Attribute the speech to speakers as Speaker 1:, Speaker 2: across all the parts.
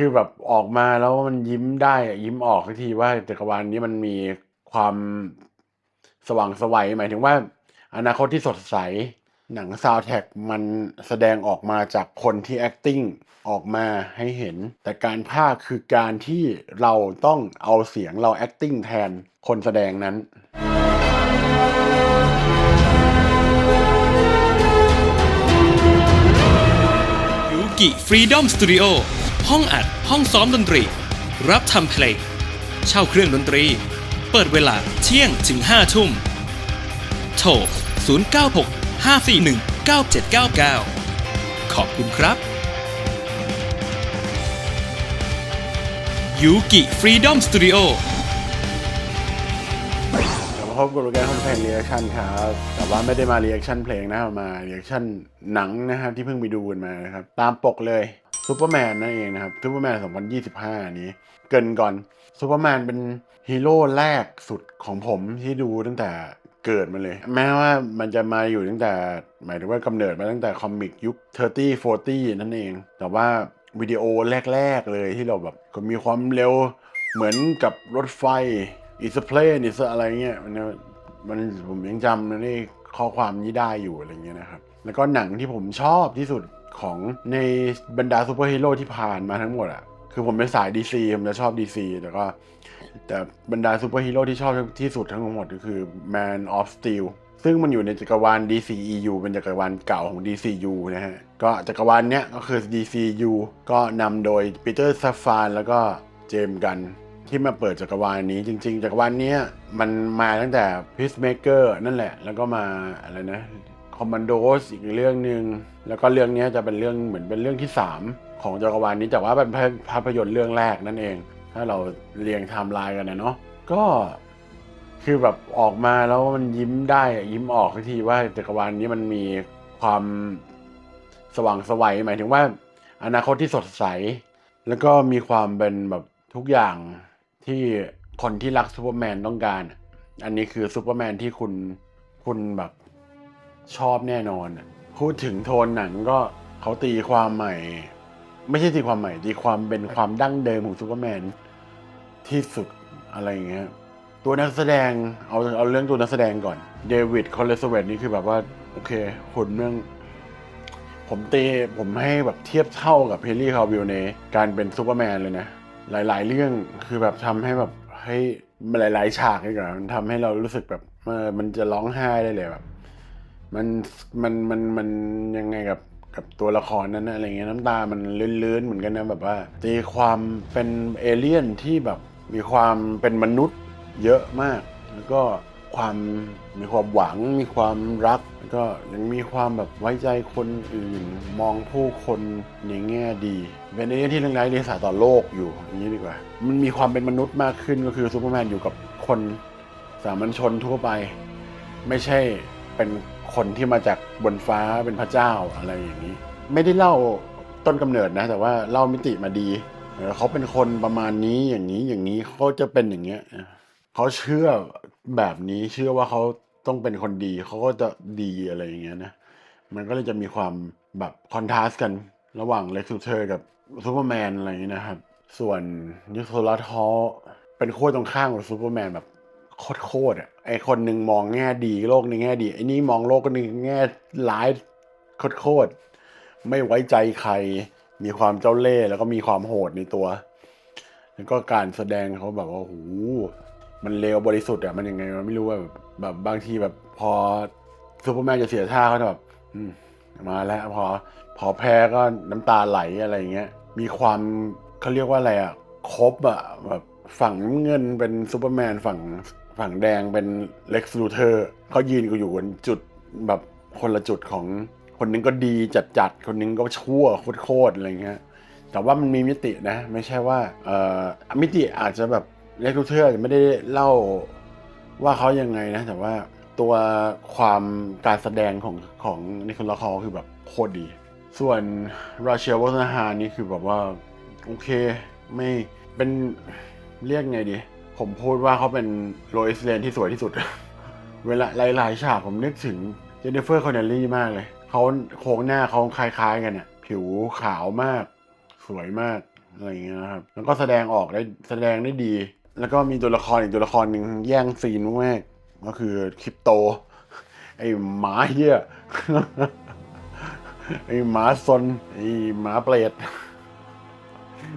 Speaker 1: คือแบบออกมาแล้วมันยิ้มได้อะยิ้มออกสักทีว่าจักรวาลนี้มันมีความสว่างไสวัยหมายถึงว่า อนาคตที่สดใส หนังซาวแท็กมันแสดงออกมาจากคนที่ acting ออกมาให้เห็น แต่การพากย์คือการที่เราต้องเอาเสียงเรา acting แทนคนแสดงนั้น
Speaker 2: ยูกิฟรีดอมสตูดิโอ ห้องอัด ห้องซ้อมดนตรี รับทำเพลง เช่าเครื่องดนตรี เปิดเวลาเที่ยงถึง 5 ทุ่ม โทร 096 541 9799 ขอบคุณครับยูกิฟรีดอมสตูดิโอก
Speaker 1: ลับมาพบกับโปรแกรมห้องเพลงรีแอคชั่นครับแต่ว่าไม่ได้มารีแอคชั่นเพลงนะมารีแอคชั่นหนังนะครับที่เพิ่งไปดูกันมานะครับ ตามปกเลย ซูเปอร์แมนนั่นเองนะครับซูเปอร์แมน 2025 นี้เกินก่อนซูเปอร์แมนเป็นฮีโร่แรกสุดของผมที่ดูตั้งแต่เกิดมาเลย แม้ว่ามันจะมาอยู่ตั้งแต่ หมายถึงว่ากำเนิดมาตั้งแต่คอมิกยุค 30 40 นั่นเอง แต่ว่าวิดีโอแรก ๆ เลยที่เราแบบก็มีความเร็วเหมือนกับรถไฟอิสเพลนอิสอะไรเงี้ยมันมันผมยังจำนะนี่ข้อความนี้ได้อยู่อะไรเงี้ยนะครับ แล้วก็หนังที่ผมชอบที่สุด ของในบรรดาซูเปอร์ฮีโร่ที่ผ่านมาทั้งหมดอะคือผมเป็นสาย DC ผมจะชอบ DC แต่ก็ แต่บรรดาซูเปอร์ฮีโร่ที่ชอบที่สุดทั้งหมดก็คือ Man of Steel ซึ่งมันอยู่ในจักรวาล DCEU เป็นจักรวาลเก่าของ DCU นะฮะ ก็จักรวาลเนี้ยก็คือ DCU ก็นำโดยปีเตอร์ซัฟฟานแล้วก็เจมส์กันที่มาเปิดจักรวาลนี้จริง ๆจักรวาลเนี้ยมันมาตั้งแต่ Peacemaker นั่นแหละ แล้วก็มาอะไรนะ Commandos อีกเรื่องหนึ่งแล้วก็เรื่องนี้จะเป็นเรื่องเหมือนเป็นเรื่องที่ 3 ของจักรวาลนี้แต่ว่าเป็นภาพยนตร์เรื่องแรกนั่นเอง ถ้าเราเรียงไทม์ไลน์กันนะเนาะก็คือแบบออกมาแล้วมันยิ้มได้ยิ้มออกทีว่าจักรวาลนี้มันมีความสว่างสวัยหมายถึงว่า อนาคตที่สดใส แล้วก็มีความเป็นแบบทุกอย่างที่คนที่รักซูเปอร์แมนต้องการ อันนี้คือซูเปอร์แมนที่คุณคุณแบบ ชอบแน่นอน พูดถึงโทนหนังก็เขาตีความใหม่ ไม่ใช่ตีความใหม่ตีความเป็นความดั้งเดิมของซูเปอร์แมนที่สุดอะไรอย่างเงี้ยตัวนักแสดงเอาเอาเรื่องตัวนักแสดงก่อนเดวิดคอลเลสเวตนี่คือแบบว่า โอเคหุ่นเรื่อง ผมตีผมให้แบบเทียบเท่ากับเพลลี่คาวิลในการเป็นซูเปอร์แมนเลยนะ หลาย ๆ เรื่องคือแบบทำให้แบบให้หลาย ๆ ฉากเลยก่อนมันทำให้เรารู้สึกแบบมันจะร้องไห้ได้เลยแบบ มันมันมันมันยังไงกับกับตัวละครนั้นนะอะไรเงี้ยน้ำตามันลื้นๆเหมือนกันนะแบบว่าตีความเป็นเอเลี่ยนที่แบบมีความเป็นมนุษย์เยอะมาก แล้วก็ความมีความหวังมีความรัก แล้วก็ยังมีความแบบไว้ใจคนอื่น มองผู้คนในแง่ดีเป็นเอเลี่ยนที่เรื่องไร้เดียสาต่อโลกอยู่อย่างนี้ดีกว่า มันมีความเป็นมนุษย์มากขึ้นก็คือซูเปอร์แมนอยู่กับคนสามัญชนทั่วไป ไม่ใช่เป็น คนที่มาจากบนฟ้าเป็นพระเจ้าอะไรอย่างนี้ ไม่ได้เล่าต้นกำเนิดนะ แต่ว่าเล่ามิติมาดีเขาเป็นคนประมาณนี้อย่างนี้อย่างนี้เขาจะเป็นอย่างเงี้ยเขาเชื่อแบบนี้เชื่อว่าเขาต้องเป็นคนดีเขาก็จะดีอะไรอย่างเงี้ยนะมันก็เลยจะมีความแบบคอนทราสกันระหว่างเล็กซูเทอร์กับซูเปอร์แมนอะไรอย่างนี้นะครับ ส่วนนิโคลัสฮอลเป็นขั้วตรงข้ามกับซูเปอร์แมนแบบโคตรๆอะ ไอคนหนึ่งมองแง่ดีโลกในแง่ดีไอนี่มองโลกในแง่ร้ายโคตรๆไม่ไว้ใจใคร มีความเจ้าเล่ห์แล้วก็มีความโหดในตัว แล้วก็การแสดงเขาแบบว่าโอ้โหมันเลวบริสุทธิ์อะมันยังไงมันไม่รู้ว่าแบบแบบบางทีแบบพอซูเปอร์แมนจะเสียท่าเขาแบบมาแล้วพอพอแพ้ก็น้ำตาไหลอะไรอย่างเงี้ย มีความเขาเรียกว่าอะไรอะครบอะแบบฝั่งเงินเป็นซูเปอร์แมนฝั่ง ฝั่งแดงเป็นเล็กซ์ลูเทอร์เขายืนกันอยู่บนจุดแบบคนละจุดของคนหนึงก็ดีจัดจัดๆคนหนึงก็ชั่วโคตรๆอะไรเงี้ยแต่ว่ามันมีมิตินะ ไม่ใช่ว่าเอ่อมิติอาจจะแบบเล็กทูเทอร์ไม่ได้เล่าว่าเขายังไงนะ แต่ว่าตัวความการแสดงของของนิโคลัสฮอคือแบบโคตรดี ส่วนราเชลวอตฮานี่คือแบบว่า โอเค ไม่เป็นเรียกไงดี ผมพูดว่าเขาเป็นโลอิสเลนที่สวยที่สุด เวลาหลาย ๆ ฉากผมนึกถึงเจนนิเฟอร์คอนเนลลี่มากเลย เขาโครงหน้าเขาคล้าย ๆ กันเนี่ยผิวขาวมาก สวยมากอะไรอย่างเงี้ยนะครับ แล้วก็แสดงออกได้แสดงได้ดี แล้วก็มีตัวละครอีกตัวละครหนึ่งแย่งซีนมากก็คือคริปโต ไอ้หมาเหี้ยไอ้หมาซนไอ้หมาเปรต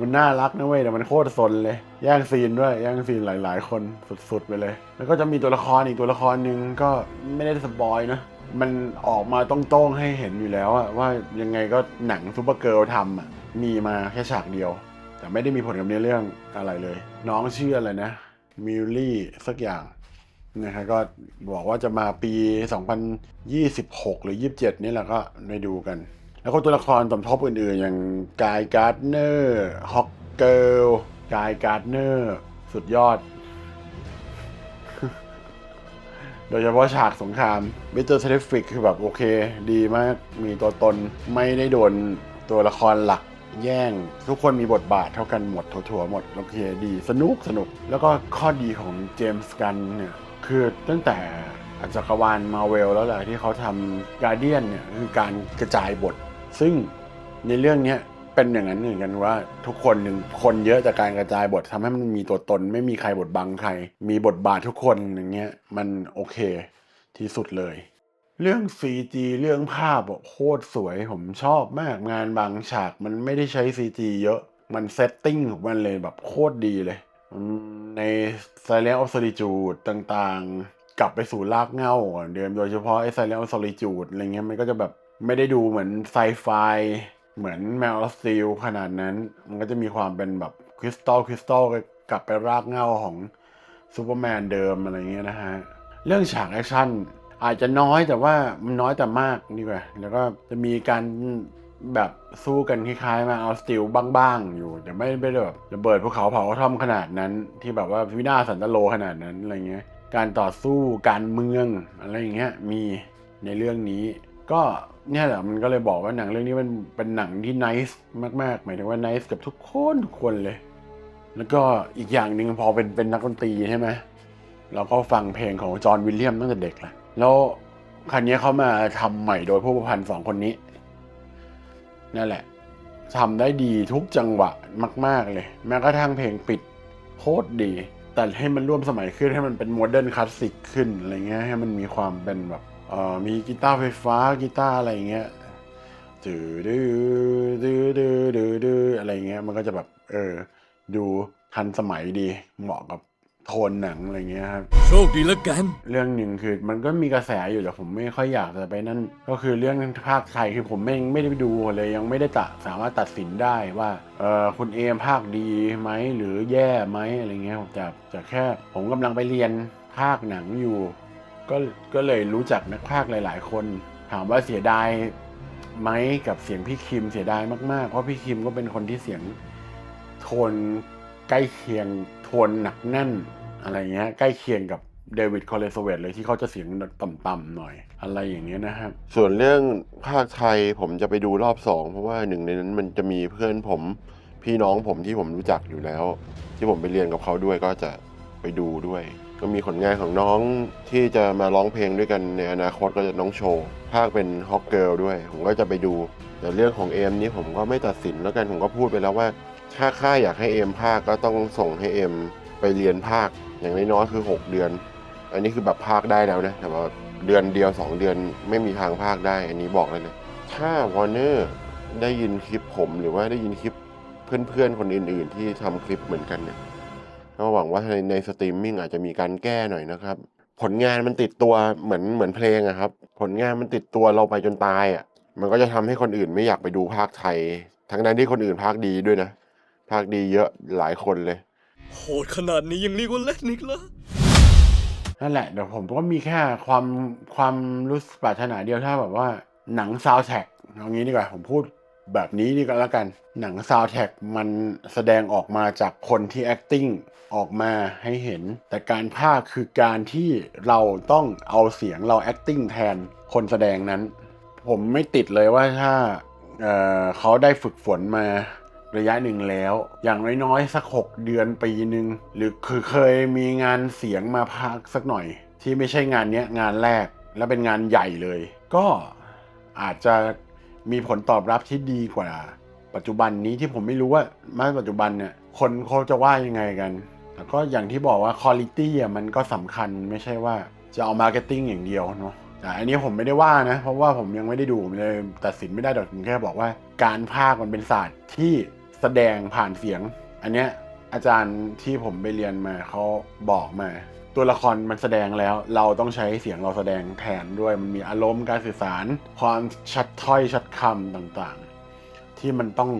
Speaker 1: มันน่ารักนะเว้ยแต่มันโคตรซนเลยแย่งซีนด้วยแย่งซีนหลาย ๆ คนสุด ๆ ไปเลย แล้วก็จะมีตัวละครอีกตัวละครหนึ่งก็ไม่ได้สปอยนะมันออกมาต้องโต้งๆให้เห็นอยู่แล้วอะว่ายังไงก็หนังซูเปอร์เกิร์ลทำอะมีมาแค่ฉากเดียว แต่ไม่ได้มีผลกับเนื้อเรื่องอะไรเลย น้องชื่ออะไรนะมิลลี่สักอย่างนะครับก็บอกว่าจะมาปี 2026 หรือ 27 นี่แหละก็ไปดูกัน แล้วก็ตัวละครสมทบอื่นๆ อย่างกายการ์ดเนอร์ฮอกเกิลกายการ์ดเนอร์สุดยอด โดยเฉพาะฉากสงครามมิสเตอร์เซฟิกคือแบบโอเค ดีมากมีตัวตนไม่ได้โดนตัวละครหลักแย่ง ทุกคนมีบทบาทเท่ากันหมดถั่วๆหมด โอเคดีสนุกสนุก แล้วก็ข้อดีของเจมส์กันเนี่ยคือตั้งแต่จักรวาลมาเวลแล้วแหละที่เขาทำการเดียนเนี่ยคือการกระจายบท ซึ่งในเรื่องนี้เป็นอย่างนั้นเหมือนกันว่าทุกคนหนึ่งคนเยอะจากการกระจายบททำให้มันมีตัวตน ไม่มีใครบทบังใคร มีบทบาททุกคนอย่างเงี้ยมันโอเคที่สุดเลย เรื่อง CG เรื่องภาพอะโคตรสวยผมชอบมากงานบางฉากมันไม่ได้ใช้ CG เยอะมันเซตติ้งของมันเลยแบบโคตรดีเลย ใน Silent of Solitude ต่างๆ กลับไปสู่รากเง้าก่อนเดิมโดยเฉพาะไอ้ Silent of Solitude อะไรเงี้ยมันก็จะแบบ ไม่ได้ดูเหมือนไซไฟเหมือน Man of Steel ขนาดนั้น มันก็จะมีความเป็นแบบคริสตัลคริสตัลกลับไปรากเงาของซูเปอร์แมนเดิมอะไรเงี้ยนะฮะ เรื่องฉากแอคชั่นอาจจะน้อยแต่ว่ามันน้อยแต่มากดีกว่า แล้วก็จะมีการแบบสู้กันคล้ายๆมาเอาสติลบ้างๆ อยู่ แต่ไม่ไม่ได้แบบระเบิดภูเขาเผากระท่อมขนาดนั้น ที่แบบว่าวินาสันตโลขนาดนั้นอะไรเงี้ย การต่อสู้การเมืองอะไรอย่างเงี้ยมีในเรื่องนี้ ก็ เนี่ยแหละมันก็เลยบอกว่าหนังเรื่องนี้มันเป็นหนังที่นิสมากๆ หมายถึงว่านิสกับทุกคนทุกคนเลย แล้วก็อีกอย่างหนึ่งพอเป็นเป็นนักดนตรีใช่ไหมเราก็ฟังเพลงของจอห์นวิลเลียมตั้งแต่เด็กแหละแล้วคันนี้เขามาทำใหม่โดยผู้ประพันธ์สองคนนี้ นั่นแหละทำได้ดีทุกจังหวะมาก ๆเลย แม้กระทั่งเพลงปิดโคตรดี แต่ให้มันร่วมสมัยขึ้นให้มันเป็นโมเดิร์นคลาสสิกขึ้นอะไรเงี้ยให้มันมีความเป็นแบบ มีกีตาร์ไฟฟ้ากีตาร์อะไรเงี้ยดื้อดื้อดื้อดื้อดื้อดื้ออะไรเงี้ยมันก็จะแบบเออดูทันสมัยดีเหมาะกับโทนหนังอะไรเงี้ยครับ
Speaker 3: โชคดีแล้วกัน
Speaker 1: เรื่องหนึ่งคือมันก็มีกระแสอยู่แต่ผมไม่ค่อยอยากจะไปนั่น ก็คือเรื่องภาคไทยคือผมไม่ไม่ได้ไปดูเลยยังไม่ได้ตัดสามารถตัดสินได้ว่าเออคุณเอมภาคดีไหมหรือแย่ไหมอะไรเงี้ยผมจะจะแค่ผมกำลังไปเรียนภาคหนังอยู่ ก็ก็เลยรู้จักนักภาคหลาย ๆ คน ถามว่าเสียดายไหมกับเสียงพี่คิมเสียดายมาก ๆ เพราะพี่คิมก็เป็นคนที่เสียงโทนใกล้เคียงโทนหนักแน่นอะไรเงี้ยใกล้เคียงกับเดวิดคอลเลสเวตเลยที่เขาจะเสียงต่ำๆหน่อย อะไรอย่างเงี้ยนะครับ
Speaker 4: ส่วนเรื่องภาคไทยผมจะไปดูรอบสองเพราะว่าหนึ่งในนั้นมันจะมีเพื่อนผมพี่น้องผมที่ผมรู้จักอยู่แล้ว ที่ผมไปเรียนกับเขาด้วยก็จะไปดูด้วย ก็มีผลงานของน้องที่จะมาร้องเพลงด้วยกันในอนาคตก็จะน้องโชว์ภาคเป็นฮอกเกิลด้วย ผมก็จะไปดู แต่เรื่องของเอมนี้ผมก็ไม่ตัดสินแล้วกันผมก็พูดไปแล้วว่า ถ้าข้าอยากให้เอมภาคก็ต้องส่งให้เอมไปเรียนภาคอย่างน้อยๆคือ 6 เดือน อันนี้คือแบบภาคได้แล้วนะแต่ว่าเดือนเดียว 2 เดือนไม่มีทางภาคได้ อันนี้บอกเลยนะถ้าวอร์เนอร์ได้ยินคลิปผมหรือว่าได้ยินคลิปเพื่อนๆคนอื่น ๆ ที่ทำคลิปเหมือนกันเนี่ย ก็หวังว่าในในสตรีมมิ่งอาจจะมีการแก้หน่อยนะครับ ผลงานมันติดตัวเหมือนเหมือนเพลงอะครับ ผลงานมันติดตัวเราไปจนตายอะมันก็จะทำให้คนอื่นไม่อยากไปดูภาคไทย ทั้งนั้นที่คนอื่นภาคดีด้วยนะ ภาคดีเยอะหลายคนเลย
Speaker 3: โหดขนาดนี้ยังเรียกว่าเล่นอีกเหรอ
Speaker 1: นั่นแหละเดี๋ยวผมก็มีแค่ความความรู้สึกปรารถนาเดียวถ้าแบบว่าหนังซาวแท็กเอางี้ดีกว่าผมพูด แบบนี้ดีก็แล้วกัน หนังซาวแท็กมันแสดงออกมาจากคนที่ acting ออกมาให้เห็น แต่การภาคคือการที่เราต้องเอาเสียงเรา acting แทนคนแสดงนั้น ผมไม่ติดเลยว่าถ้าเเขาได้ฝึกฝนมาระยะหนึ่งแล้ว อย่างน้อยๆสัก 6 เดือนปีหนึ่งหรือคือเคยมีงานเสียงมาพักสักหน่อย ที่ไม่ใช่งานเนี้ยงานแรกและเป็นงานใหญ่เลย ก็อาจจะ มีผลตอบรับที่ดีกว่า ปัจจุบันนี้ที่ผมไม่รู้ว่ามาปัจจุบันเนี่ยคนเขาจะว่ายังไงกันแต่ก็อย่างที่บอกว่าคุณภาพอะมันก็สำคัญไม่ใช่ว่าจะเอามาร์เก็ตติ้งอย่างเดียวเนาะแต่อันนี้ผมไม่ได้ว่านะ เพราะว่าผมยังไม่ได้ดูผมเลยตัดสินไม่ได้แต่ผมแค่บอกว่า การพากมันเป็นศาสตร์ที่แสดงผ่านเสียง อันเนี้ยอาจารย์ที่ผมไปเรียนมาเขาบอกมา ตัวละครมันแสดงแล้ว เราต้องใช้เสียงเราแสดงแทนด้วยมันมีอารมณ์การสื่อสาร ความชัดถ้อยชัดคำต่างๆ ที่มันต้อง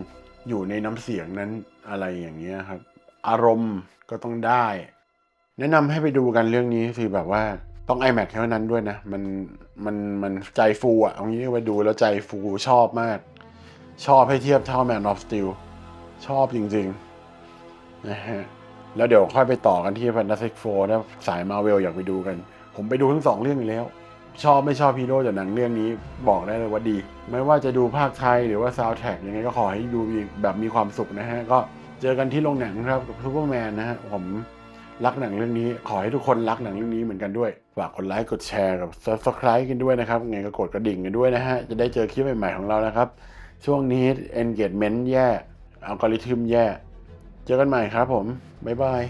Speaker 1: อยู่ในน้ำเสียงนั้นอะไรอย่างเงี้ยครับ อารมณ์ก็ต้องได้ แนะนำให้ไปดูกันเรื่องนี้คือแบบว่าต้อง iMac เท่านั้นด้วยนะ มันมันมันใจฟูอะเอางี้ไปดูแล้วใจฟูชอบมาก ชอบให้เทียบเท่า Man of Steel ชอบจริงๆนะฮะ แล้วเดี๋ยวค่อยไปต่อกันที่ Fantastic Four ถ้าสายมาเวลอยากไปดูกัน ผมไปดูทั้งสองเรื่องอยู่แล้ว ชอบไม่ชอบฮีโร่จากหนังเรื่องนี้บอกได้เลยว่าดี ไม่ว่าจะดูภาคไทยหรือว่าซาว d t ท a c k ยังไงก็ขอให้ดูแบบมีความสุขนะฮะ ก็เจอกันที่โรงหนังครับกับซูเปอร์แมนนะฮะผมรักหนังเรื่องนี้ ขอให้ทุกคนรักหนังเรื่องนี้เหมือนกันด้วย ฝากกดไลค์กดแชร์กับ Subscribe กันด้วยนะครับไงก็กดกระดิ่งกันด้วยนะฮะ จะได้เจอคลิปใหม่ๆของเรานะครับ ช่วงนี้ engagement แย่อัลกอริทึมแย่ เจอกันใหม่ครับผม บ๊ายบาย